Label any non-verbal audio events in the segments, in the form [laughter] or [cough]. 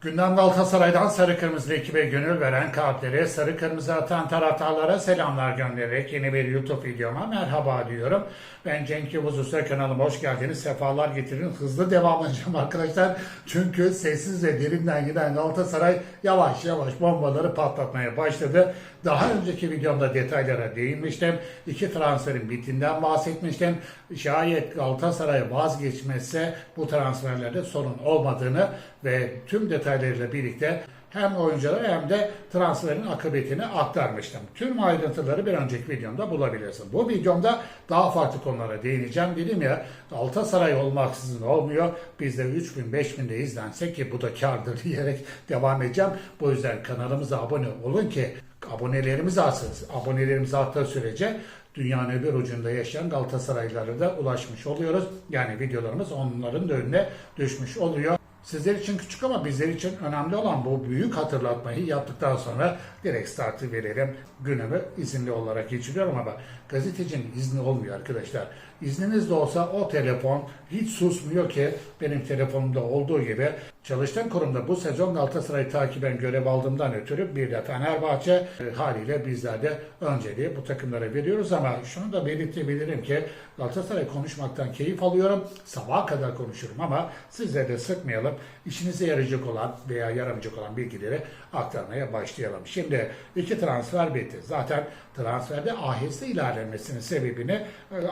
Gündem Galatasaray'dan sarı kırmızı ekibe gönül veren kalplere, sarı kırmızı atan taraftarlara selamlar göndererek yeni bir YouTube videoma merhaba diyorum. Ben Cenk Yavuz Usta kanalıma hoş geldiniz. Sefalar getirin. Hızlı devam edeceğim arkadaşlar. Çünkü sessiz ve derinden giden Galatasaray yavaş yavaş bombaları patlatmaya başladı. Daha önceki videomda detaylara değinmiştim. İki transferin bitinden bahsetmiştim. Şayet Galatasaray vazgeçmezse bu transferlerde sorun olmadığını ve tüm detaylarıyla birlikte hem oyunculara hem de transferin akıbetini aktarmıştım. Tüm ayrıntıları bir önceki videomda bulabilirsin. Bu videomda daha farklı konulara değineceğim. Dedim ya Galatasaray olmaksızın olmuyor. Biz de 3000 5000 de izlensek ki bu da kardır [laughs] diyerek devam edeceğim. Bu yüzden kanalımıza abone olun ki abonelerimiz artsın. Abonelerimiz arttığı sürece dünyanın öbür ucunda yaşayan Galatasaraylılara da ulaşmış oluyoruz. Yani videolarımız onların da önüne düşmüş oluyor. Sizler için küçük ama bizler için önemli olan bu büyük hatırlatmayı yaptıktan sonra direkt startı verelim. Günümü izinli olarak geçiriyorum ama gazetecinin izni olmuyor arkadaşlar. İzniniz de olsa o telefon hiç susmuyor ki benim telefonumda olduğu gibi çalıştığım kurumda bu sezon Galatasaray takiben görev aldığımdan ötürü bir de Fenerbahçe e, haliyle bizler de önceliği bu takımlara veriyoruz ama şunu da belirtebilirim ki Galatasaray konuşmaktan keyif alıyorum. Sabaha kadar konuşurum ama sizlere de sıkmayalım. İşinize yarayacak olan veya yaramayacak olan bilgileri aktarmaya başlayalım. Şimdi iki transfer bitti. Zaten transferde aheste ilerlemesinin sebebini e,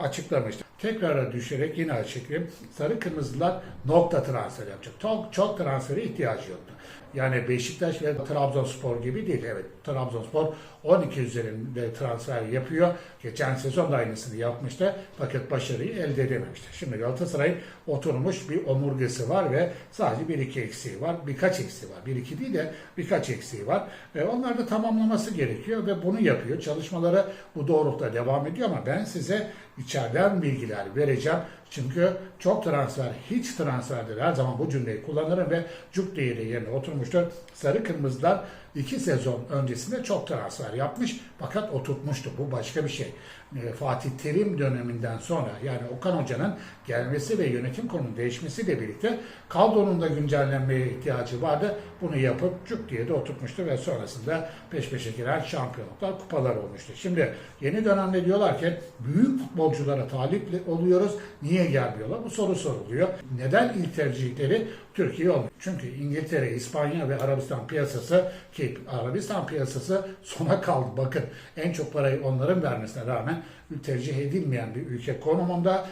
açıklamıştım. Tekrara düşerek yine açıklayayım. Sarı Kırmızılar nokta transfer yapacak. Çok, çok transfere ihtiyacı yoktu. Yani Beşiktaş ve Trabzonspor gibi değil. Evet Trabzonspor 12 üzerinde transfer yapıyor. Geçen sezon da aynısını yapmıştı. Fakat başarıyı elde edememişti. Şimdi Galatasaray'ın oturmuş bir omurgası var ve sadece bir iki eksiği var. Birkaç eksiği var. Bir iki değil de birkaç eksiği var. Ve onlar da tamamlaması gerekiyor ve bunu yapıyor. Çalışmaları bu doğrultuda devam ediyor ama ben size içeriden bilgiler vereceğim. Çünkü çok transfer, hiç transferdir. Her zaman bu cümleyi kullanırım ve cuk değeri yerine oturmuştur. Sarı Kırmızılar iki sezon öncesinde çok transfer yapmış fakat oturtmuştu. Bu başka bir şey. E, Fatih Terim döneminden sonra yani Okan Hoca'nın gelmesi ve yönetim kurulunun değişmesiyle birlikte kadronun da güncellenmeye ihtiyacı vardı. Bunu yapıp cuk diye de oturtmuştu ve sonrasında peş peşe giren şampiyonluklar, kupalar olmuştu. Şimdi yeni dönemde diyorlar ki büyük futbolculara talip oluyoruz. Niye gelmiyorlar? Bu soru soruluyor. Neden ilk tercihleri Türkiye olmuyor? Çünkü İngiltere, İspanya ve Arabistan piyasası ki Arabistan piyasası sona kaldı. Bakın en çok parayı onların vermesine rağmen tercih edilmeyen bir ülke konumunda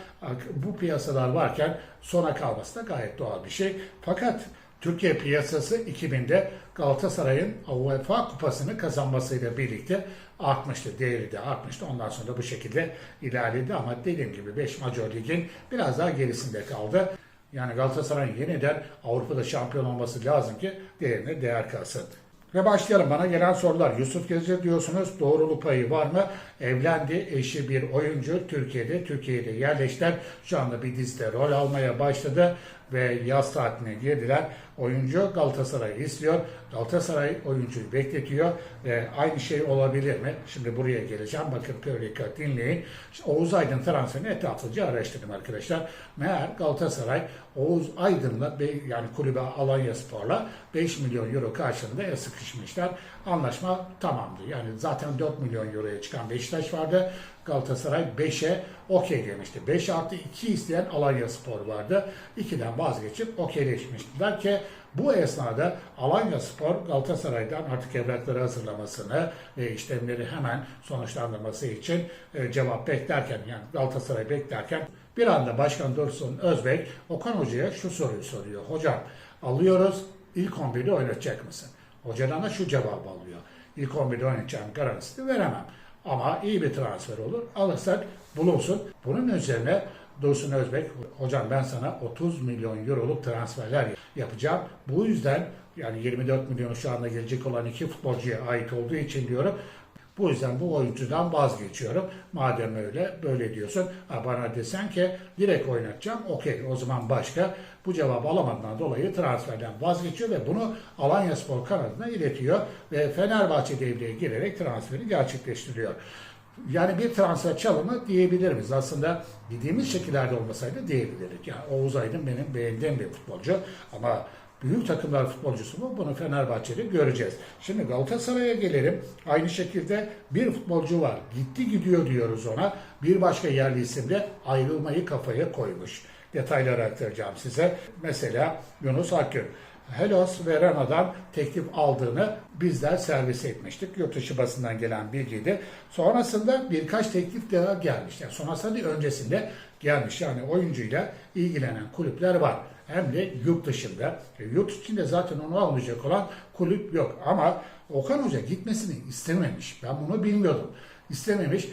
bu piyasalar varken sona kalması da gayet doğal bir şey. Fakat Türkiye piyasası 2000'de Galatasaray'ın UEFA kupasını kazanmasıyla birlikte artmıştı. Değeri de artmıştı. Ondan sonra da bu şekilde ilerledi ama dediğim gibi 5 Major Lig'in biraz daha gerisinde kaldı. Yani Galatasaray'ın yeniden Avrupa'da şampiyon olması lazım ki değerine değer kalsın. Ve başlayalım. Bana gelen sorular. Yusuf Gezir diyorsunuz. Doğruluk payı var mı? Evlendi. Eşi bir oyuncu. Türkiye'de. Türkiye'de yerleştiler. Şu anda bir dizide rol almaya başladı. Ve yaz tatiline girdiler. Oyuncu Galatasaray'ı istiyor. Galatasaray oyuncuyu bekletiyor. Ve aynı şey olabilir mi? Şimdi buraya geleceğim. Bakın dikkat dinleyin. Oğuz Aydın transferini etraflıca araştırdım arkadaşlar. Meğer Galatasaray Oğuz Aydın'la yani kulübe Alanya Spor'la 5 milyon euro karşılığında sıkışmışlar. Anlaşma tamamdı. Yani zaten 4 milyon euroya çıkan Beşiktaş vardı. Galatasaray 5'e okey demişti. 5 artı 2 isteyen Alanya Spor vardı. 2'den vazgeçip okeyleşmiştiler ki bu esnada Alanya Spor Galatasaray'dan artık evrakları hazırlamasını ve işlemleri hemen sonuçlandırması için e, cevap beklerken yani Galatasaray beklerken bir anda Başkan Dursun Özbek Okan Hoca'ya şu soruyu soruyor. Hocam alıyoruz ilk 11'de oynatacak mısın? Hocadan da şu cevabı alıyor. İlk 11'de oynayacağım garantisini veremem. Ama iyi bir transfer olur. Alırsak bulunsun. Bunun üzerine Dursun Özbek, hocam ben sana 30 milyon euroluk transferler yapacağım. Bu yüzden yani 24 milyonu şu anda gelecek olan iki futbolcuya ait olduğu için diyorum. Bu yüzden bu oyuncudan vazgeçiyorum. Madem öyle böyle diyorsun. Ha bana desen ki direkt oynatacağım. Okey o zaman başka. Bu cevabı alamadığından dolayı transferden vazgeçiyor ve bunu Alanya Spor kanadına iletiyor. Ve Fenerbahçe devreye girerek transferi gerçekleştiriyor. Yani bir transfer çalımı diyebilir miyiz? Aslında dediğimiz şekillerde olmasaydı diyebilirdik. Yani Oğuz Aydın benim beğendiğim bir futbolcu ama büyük takımlar futbolcusu mu? Bunu Fenerbahçe'de göreceğiz. Şimdi Galatasaray'a gelelim. Aynı şekilde bir futbolcu var. Gitti gidiyor diyoruz ona. Bir başka yerli isim de ayrılmayı kafaya koymuş. Detayları aktaracağım size. Mesela Yunus Akgün. Hellas Verona'dan teklif aldığını bizler servis etmiştik. Yurt dışı basından gelen bilgiydi. Sonrasında birkaç teklif daha gelmiş. Yani sonrasında değil, öncesinde gelmiş. Yani oyuncuyla ilgilenen kulüpler var. Hem de yurt dışında. E, yurt içinde zaten onu almayacak olan kulüp yok. Ama Okan Hoca gitmesini istememiş. Ben bunu bilmiyordum istememiş.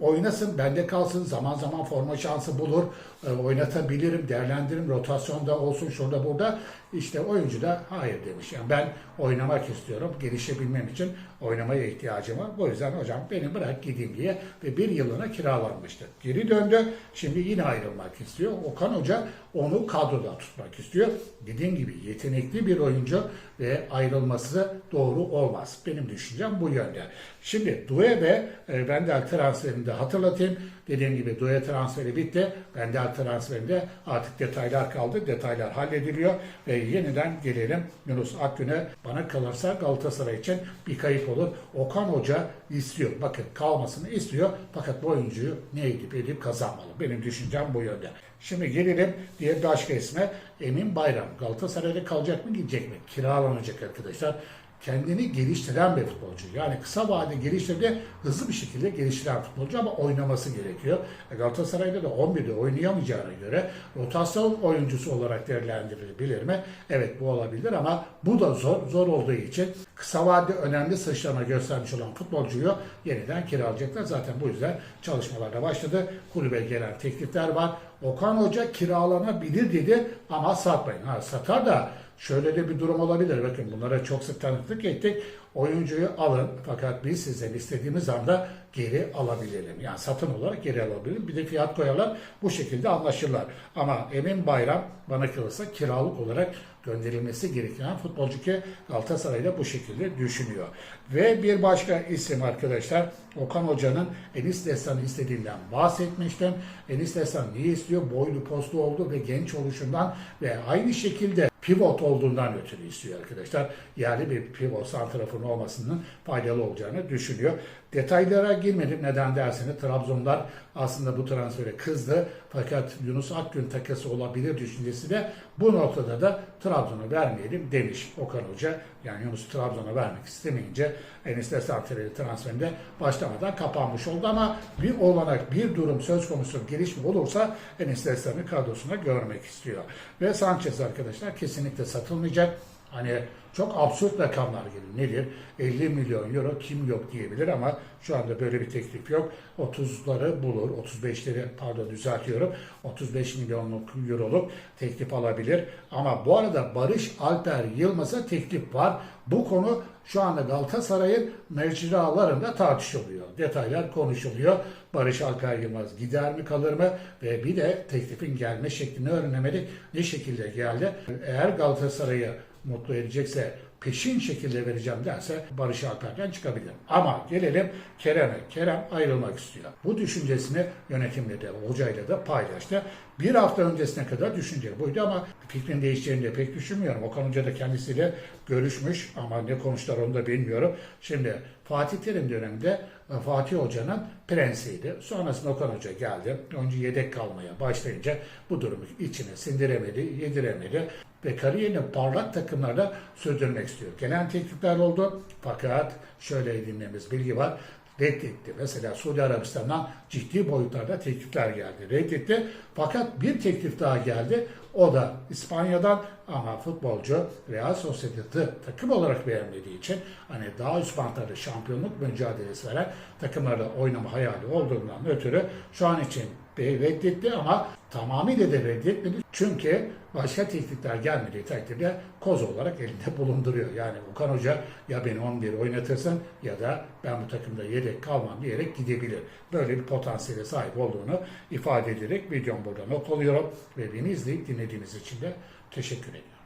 Oynasın, bende kalsın. Zaman zaman forma şansı bulur. E, oynatabilirim, değerlendiririm. Rotasyonda olsun, şurada burada. İşte oyuncu da hayır demiş. Yani ben oynamak istiyorum. Gelişebilmem için oynamaya ihtiyacım var. Bu yüzden hocam beni bırak gideyim diye ve bir yılına kiralanmıştı. Geri döndü. Şimdi yine ayrılmak istiyor. Okan Hoca onu kadroda tutmak istiyor. Dediğim gibi yetenekli bir oyuncu ve ayrılması doğru olmaz. Benim düşüncem bu yönde. Şimdi Due ve e, Vendel transferini de hatırlatayım. Dediğim gibi Due transferi bitti. Vendel transferinde artık detaylar kaldı. Detaylar hallediliyor ve yeniden gelelim Yunus Akgün'e. Bana kalırsa Galatasaray için bir kayıp olur. Okan Hoca istiyor. Bakın kalmasını istiyor. Fakat bu oyuncuyu ne edip edip kazanmalı. Benim düşüncem bu yönde. Şimdi gelelim diğer başka isme Emin Bayram. Galatasaray'da kalacak mı gidecek mi? Kiralanacak arkadaşlar kendini geliştiren bir futbolcu. Yani kısa vade geliştirdiği hızlı bir şekilde geliştiren futbolcu ama oynaması gerekiyor. E, Galatasaray'da da 11'de oynayamayacağına göre rotasyon oyuncusu olarak değerlendirilebilir mi? Evet bu olabilir ama bu da zor. Zor olduğu için kısa vade önemli sıçrama göstermiş olan futbolcuyu yeniden kiralayacaklar. Zaten bu yüzden çalışmalar başladı. Kulübe gelen teklifler var. Okan Hoca kiralanabilir dedi ama satmayın. Ha, satar da Şöyle de bir durum olabilir. Bakın bunlara çok sık tanıklık ettik. Oyuncuyu alın fakat biz sizden istediğimiz anda geri alabilelim. Yani satın olarak geri alabilirim. Bir de fiyat koyarlar. Bu şekilde anlaşırlar. Ama Emin Bayram bana kalırsa kiralık olarak gönderilmesi gereken futbolcu ki Galatasaray'da bu şekilde düşünüyor. Ve bir başka isim arkadaşlar Okan Hoca'nın Enis Destan'ı istediğinden bahsetmiştim. Enis Destan niye istiyor? Boylu postlu oldu ve genç oluşundan ve aynı şekilde pivot olduğundan ötürü istiyor arkadaşlar. Yerli bir pivot santraforun olmasının faydalı olacağını düşünüyor. Detaylara girmedim. Neden derseniz Trabzonlar aslında bu transfere kızdı. Fakat Yunus Akgün takası olabilir düşüncesi de bu noktada da Trabzon'a vermeyelim demiş Okan Hoca. Yani Yunus Trabzon'a vermek istemeyince Enis Desantreli transferinde başlamadan kapanmış oldu ama bir olanak, bir durum söz konusu gelişme olursa Enis Desan'ı kadrosuna görmek istiyor. Ve Sanchez arkadaşlar kesinlikle satılmayacak. Hani çok absürt rakamlar geliyor. Nedir? 50 milyon euro kim yok diyebilir ama şu anda böyle bir teklif yok. 30'ları bulur. 35'leri pardon düzeltiyorum. 35 milyonluk euroluk teklif alabilir. Ama bu arada Barış Alper Yılmaz'a teklif var. Bu konu şu anda Galatasaray'ın mecralarında tartışılıyor. Detaylar konuşuluyor. Barış Alper Yılmaz gider mi kalır mı? Ve bir de teklifin gelme şeklini öğrenemedik. Ne şekilde geldi? Eğer Galatasaray'ı mutlu edecekse peşin şekilde vereceğim derse Barış Alper'den çıkabilir. Ama gelelim Kerem'e. Kerem ayrılmak istiyor. Bu düşüncesini yönetimle de hocayla da paylaştı. Bir hafta öncesine kadar düşünce buydu ama fikrin değişeceğini de pek düşünmüyorum. Okan Hoca da kendisiyle görüşmüş ama ne konuştular onu da bilmiyorum. Şimdi Fatih Terim döneminde e, Fatih Hoca'nın prensiydi. Sonrasında Okan Hoca geldi. Önce yedek kalmaya başlayınca bu durumu içine sindiremedi, yediremedi ve kariyerini parlak takımlarda sürdürmek istiyor. Gelen teklifler oldu fakat şöyle edindiğimiz bilgi var reddetti. Mesela Suudi Arabistan'dan ciddi boyutlarda teklifler geldi. Reddetti. Fakat bir teklif daha geldi. O da İspanya'dan ama futbolcu Real Sociedad'ı takım olarak beğenmediği için hani daha üst bantlarda şampiyonluk mücadelesi veren takımlarda oynama hayali olduğundan ötürü şu an için reddetti ama tamamıyla de reddetmedi. Çünkü başka teklifler gelmediği takdirde koz olarak elinde [laughs] bulunduruyor. Yani Okan Hoca ya beni 11 oynatırsın ya da ben bu takımda yedek kalmam diyerek gidebilir. Böyle bir potansiyele sahip olduğunu ifade ederek videomu burada not alıyorum ve beni izleyip dinlediğiniz için de teşekkür ediyorum.